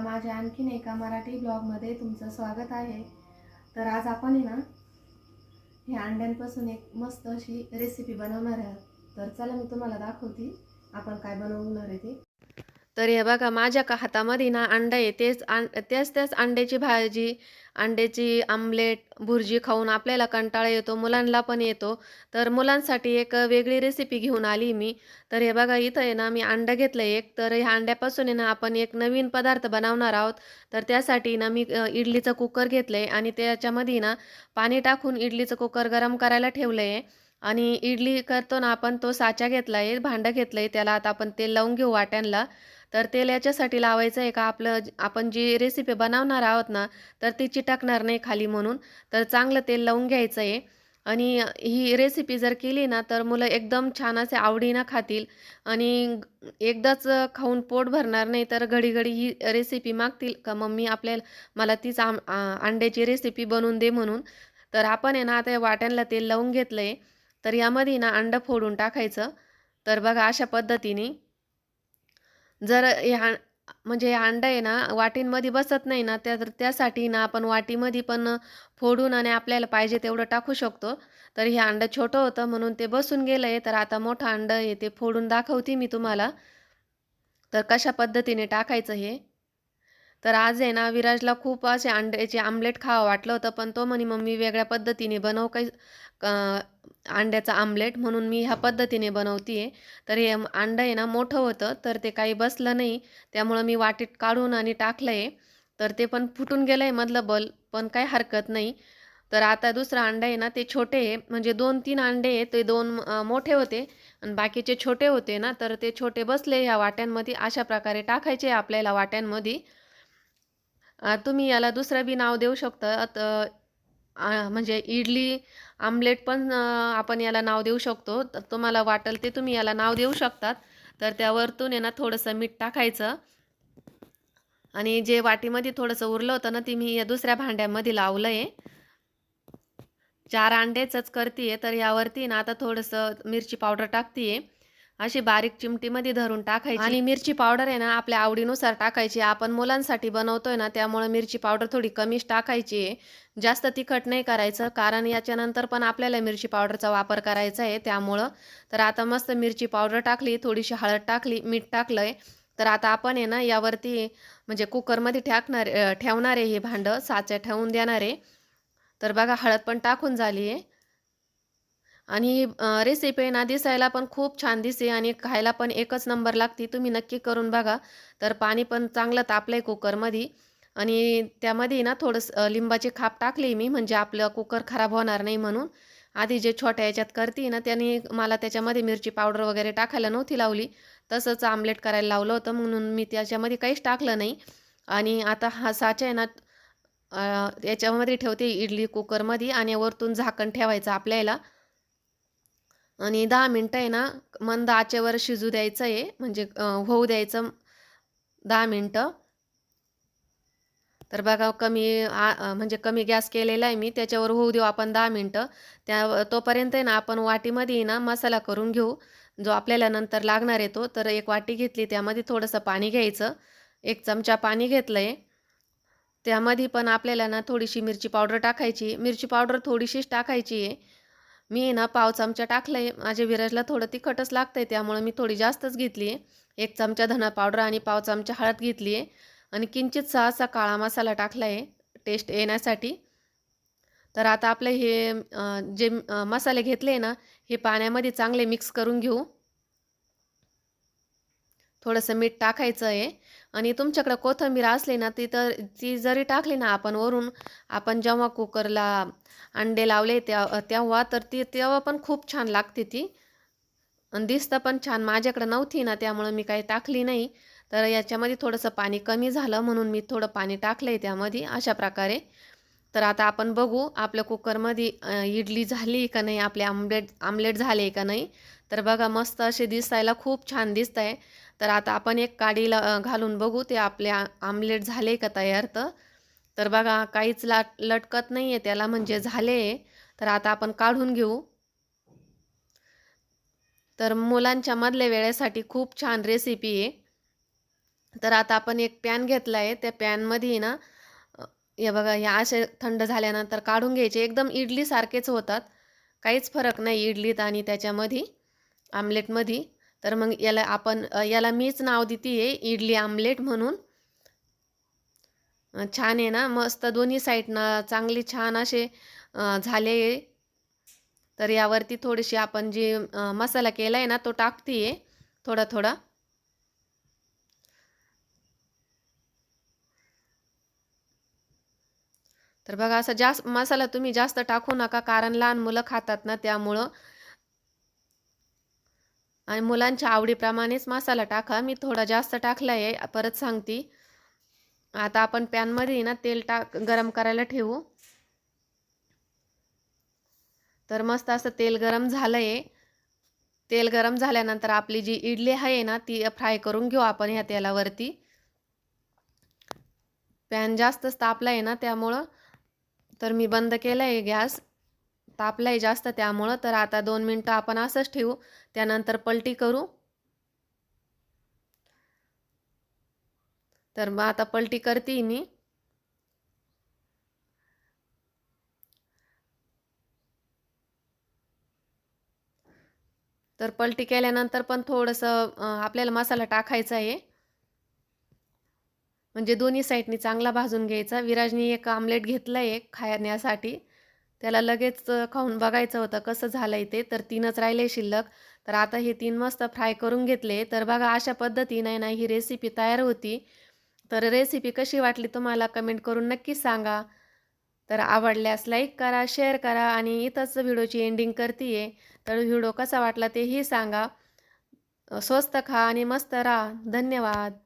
माझ्या आणखीन एका मराठी ब्लॉगमध्ये तुमचं स्वागत आहे. तर आज आपण आहे ना हे अंड्यांपासून एक मस्त अशी रेसिपी बनवणार आहोत. तर चला मी तुम्हाला दाखवते आपण काय बनवणार आहे ते. तर हे बघा माझ्या का हातामध्ये ना अंडा आहे तेच आं त्याच त्याच अंड्याची भाजी अंड्याची आमलेट भुर्जी खाऊन आपल्याला कंटाळा येतो मुलांना पण येतो. तर मुलांसाठी एक वेगळी रेसिपी घेऊन आली मी. तर हे बघा इथं आहे ना मी अंडं घेतलं एक. तर ह्या अंड्यापासून आहे ना आपण एक नवीन पदार्थ बनवणार आहोत. तर त्यासाठी ना मी इडलीचं कुकर घेतलं आहे आणि त्याच्यामध्ये ना पाणी टाकून इडलीचं कुकर गरम करायला ठेवलं आहे आणि इडली करतो ना आपण तो साचा घेतला आहे भांडं घेतलं आहे त्याला आता आपण तेल लावून घेऊ वाट्यांना तर तेल याच्यासाठी लावायचं आहे का? आपलं आपण जी रेसिपी बनवणार आहोत ना तर ती चिटकणार नाही खाली म्हणून. तर चांगलं तेल लावून घ्यायचं आहे. आणि ही रेसिपी जर केली ना तर मुलं एकदम छान असे आवडीनं खातील. आणि एकदाच खाऊन पोट भरणार नाही तर घडी घडी ही रेसिपी मागतील का? मम्मी आपल्याला मला तीच आम अंड्याची रेसिपी बनवून दे म्हणून. तर आपण आहे ना आता वाट्यांला वाट्यांना तेल लावून घेतलं आहे तर यामध्ये ना अंडं फोडून टाकायचं. तर बघा अशा पद्धतीने जर ह्या म्हणजे हे अंडं आहे ना वाटींमध्ये बसत नाही ना त्या तर त्यासाठी ना आपण वाटीमध्ये पण फोडून आणि आपल्याला पाहिजे तेवढं टाकू शकतो. तर हे अंडं छोटं होतं म्हणून ते बसून गेलं आहे तर आता मोठं अंडं आहे ते फोडून दाखवते मी तुम्हाला. तर कशा पद्धतीने टाकायचं हे? तर आज आहे ना विराजला खूप असे अंड्याचे आमलेट खावं वाटलं होतं पण तो म्हणे मम्मी वेगळ्या पद्धतीने बनव काही अंड्याचा आमलेट म्हणून मी ह्या पद्धतीने बनवते आहे तर हे अंडं आहे ना मोठं होतं तर ते काही बसलं नाही. त्यामुळं मी वाटीत काढून आणि टाकलं आहे तर ते पण फुटून गेलं आहे मधलं बल पण काही हरकत नाही. तर आता दुसरं अंडं आहे ना ते छोटे आहे. म्हणजे दोन तीन अंडे आहे ते दोन मोठे होते. आणि बाकीचे छोटे होते ना तर ते छोटे बसले ह्या वाट्यांमध्ये. अशा प्रकारे टाकायचे आपल्याला वाट्यांमध्ये. तुम्ही याला दुसरं बी नाव देऊ शकता. म्हणजे इडली आमलेट पण आपण याला नाव देऊ शकतो. तुम्हाला वाटेल ते तुम्ही याला नाव देऊ शकतात. तर त्यावरतून आहे ना थोडंसं मीठ टाकायचं. आणि जे वाटीमध्ये थोडंसं उरलं होतं ना ती मी या दुसऱ्या भांड्यामध्ये लावलं आहे चार अंड्याचंच करते आहे तर यावरती ना आता थोडंसं मिरची पावडर टाकते आहे अशी बारीक चिमटीमध्ये धरून टाकायची. आणि मिरची पावडर आहे ना आपल्या आवडीनुसार टाकायची. आपण मुलांसाठी बनवतोय ना त्यामुळे मिरची पावडर थोडी कमीच टाकायची. आहे जास्त तिखट नाही करायचं कारण याच्यानंतर पण आपल्याला मिरची पावडरचा वापर करायचा आहे. त्यामुळं तर आता मस्त मिरची पावडर टाकली थोडीशी हळद टाकली मीठ टाकलं आहे तर आता आपण आहे ना यावरती म्हणजे कुकरमध्ये टाकणार ठेवणार आहे हे भांडं साच्या ठेवून देणार आहे. तर बघा हळद पण टाकून झाली आहे. आणि रेसिपी आहे ना दिसायला पण खूप छान दिसे आणि खायला पण एकच नंबर लागते. तुम्ही नक्की करून बघा. तर पाणी पण चांगलं तापलं आहे कुकरमध्ये आणि त्यामध्ये ना थोडंसं लिंबाची खाप टाकली मी म्हणजे आपलं कुकर खराब होणार नाही म्हणून. आधी जे छोट्या याच्यात करते ना त्याने मला त्याच्यामध्ये मिरची पावडर वगैरे टाकायला नव्हती लावली. तसंच आमलेट करायला लावलं होतं म्हणून मी त्याच्यामध्ये काहीच टाकलं नाही. आणि आता हा साचा आहे ना याच्यामध्ये ठेवते इडली कुकरमध्ये आणि वरतून झाकण ठेवायचं आपल्याला. आणि दहा मिनटं आहे ना मंद आचेवर शिजू द्यायचं आहे म्हणजे होऊ द्यायचं दहा मिनटं. तर बघा कमी आ म्हणजे कमी गॅस केलेला आहे मी त्याच्यावर होऊ देऊ आपण दहा मिनटं. त्या तोपर्यंत आहे ना आपण वाटीमध्ये ना मसाला करून घेऊ जो आपल्याला नंतर लागणार आहे तो. तर एक वाटी घेतली त्यामध्ये थोडंसं पाणी घ्यायचं. एक चमचा पाणी घेतलं आहे त्यामध्ये पण आपल्याला ना थोडीशी मिरची पावडर टाकायची. मिरची पावडर थोडीशीच टाकायची आहे. मी ना पाव चमचा टाकलं आहे माझ्या विराजला थोडं तिखटच लागतं आहे त्यामुळं मी थोडी जास्तच घेतली आहे एक चमचा धना पावडर आणि पाव चमचा हळद घेतली आहे आणि किंचित सहसा काळा मसाला टाकला आहे टेस्ट येण्यासाठी. तर आता आपले हे जे मसाले घेतले ना हे पाण्यामध्ये चांगले मिक्स करून घेऊ. थोडंसं मीठ टाकायचं आहे. आणि तुमच्याकडं कोथिंबीर असली ना ती तर ती जरी टाकली ना आपण वरून आपण जेव्हा कुकरला अंडे लावले त्या तेव्हा तर ती तेव्हा पण खूप छान लागते ती. आणि दिसतं पण छान. माझ्याकडं नव्हती ना त्यामुळं मी काही टाकली नाही. तर याच्यामध्ये थोडंसं पाणी कमी झालं म्हणून मी थोडं पाणी टाकलं आहे त्यामध्ये अशा प्रकारे. तर आता आपण बघू आपल्या कुकरमध्ये इडली झाली का नाही आपले आमलेट आमलेट झाले का नाही. तर बघा मस्त असे दिसायला खूप छान दिसत आहे तर आता आपण एक काडीला घालून बघू ते आपले आमलेट झाले का तयार तर. तर बघा काहीच लाट लटकत नाही आहे त्याला म्हणजे झाले. तर आता आपण काढून घेऊ. तर मुलांच्या मधल्या वेळेसाठी खूप छान रेसिपी आहे. तर आता आपण एक पॅन घेतला आहे त्या पॅनमध्ये ना या हे बघा या असे थंड झाल्यानंतर काढून घ्यायचे. एकदम इडलीसारखेच होतात. काहीच फरक नाही इडलीत आणि त्याच्यामध्ये आमलेटमध्ये. तर मग याला आपण याला मीच नाव देते आहे इडली आमलेट म्हणून. छान आहे ना मस्त दोन्ही साईडनं चांगले छान असे झाले तर यावरती थोडीशी आपण जी मसाला केला आहे ना तो टाकते आहे थोडा थोडा. तर बघा असं जास्त मसाला तुम्ही जास्त टाकू नका कारण लहान मुलं खातात ना त्यामुळं. आणि मुलांच्या आवडीप्रमाणेच मसाला टाका. मी थोडा जास्त टाकला आहे परत सांगते. आता आपण पॅनमध्ये ना तेल टाक गरम करायला ठेवू. तर मस्त असं तेल गरम झालं आहे तेल गरम झाल्यानंतर आपली जी इडली आहे ना ती फ्राय करून घेऊ आपण ह्या तेलावरती. पॅन जास्तच तापला आहे ना त्यामुळं. तर मी बंद केलं आहे गॅस. तापला जास्त त्यामुळं तर आता दोन मिनटं आपण असंच ठेवू. त्यानंतर पलटी करू. तर मग आता पलटी करते मी. तर पलटी केल्यानंतर पण थोडंसं आपल्याला मसाला टाकायचा आहे. म्हणजे दोन्ही साईडनी चांगला भाजून घ्यायचा. विराजनी एक आमलेट घेतलं आहे खाण्यासाठी. त्याला लगेच खाऊन बघायचं होतं कसं झालं आहे ते तर तीनच राहिले शिल्लक. तर आता हे तीन मस्त फ्राय करून घेतले. तर बघा अशा पद्धतीने ना ही रेसिपी तयार होती. तर रेसिपी कशी वाटली तुम्हाला कमेंट करून नक्की सांगा. तर आवडल्यास लाईक करा शेअर करा आणि इथंच व्हिडिओची एंडिंग करते आहे तर व्हिडिओ कसा वाटला तेही सांगा. स्वस्त खा आणि मस्त राहा. धन्यवाद.